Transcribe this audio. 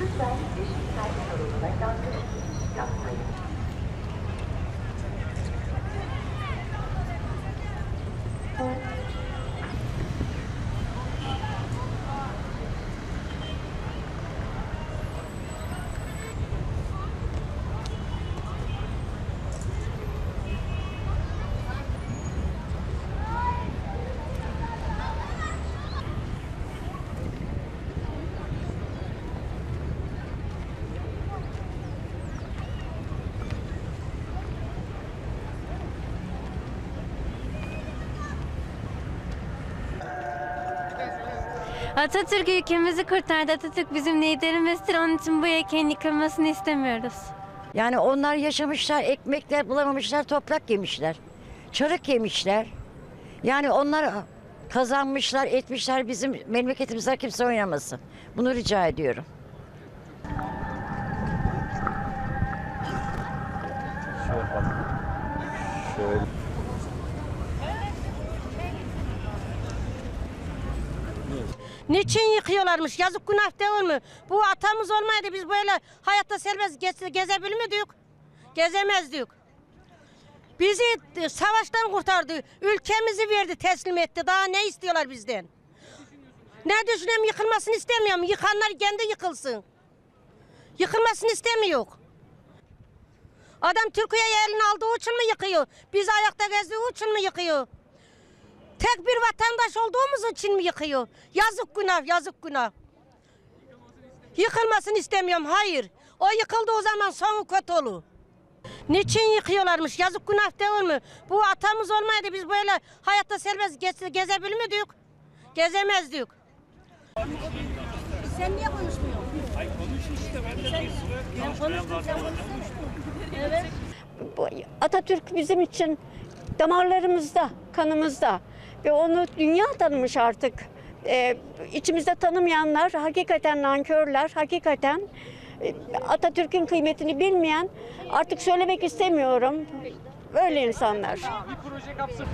Lütfen eşit saygı sorununa kalkışın. Atatürk ülkemizi kurtardı. Atatürk bizim liderimizdir. Onun için bu heykelin yıkılmasını istemiyoruz. Yani onlar yaşamışlar, ekmekler bulamamışlar, toprak yemişler. Çarık yemişler. Yani onlar kazanmışlar, etmişler. Bizim memleketimizden kimse oynamasın. Bunu rica ediyorum. Niçin yıkıyorlarmış? Yazık günah değil mi? Bu atamız olmaydı biz böyle hayatta serbest geze, gezebilir? Gezemezdik. Bizi savaştan kurtardı. Ülkemizi verdi, teslim etti. Daha ne istiyorlar bizden? Ne düşünüyorum yıkılmasını istemiyorum. Yıkanlar kendi yıkılsın. Yıkılmasını istemiyor. Adam Türkiye'yi eline aldığı için mi yıkıyor? Biz ayakta gezdiği için mi yıkıyor? Tek bir vatandaş olduğumuz için mi yıkıyor? Yazık günah, yazık günah. Yıkılmasını istemiyorum, hayır. O yıkıldı o zaman sonu kötü olur. Niçin yıkıyorlarmış? Yazık günah değil mi? Bu atamız olmaydı biz böyle hayatta serbest geze, gezebilir miydik? Gezemezdik. Sen niye konuşmuyorsun? Ay konuş işte ben de Ben konuştum sen Evet. Bu Atatürk bizim için damarlarımızda, kanımızda ve onu dünya tanımış artık. Ee, içimizde tanımayanlar hakikaten nankörler, hakikaten e, Atatürk'ün kıymetini bilmeyen artık söylemek istemiyorum. Böyle insanlar. Bir proje kapsın.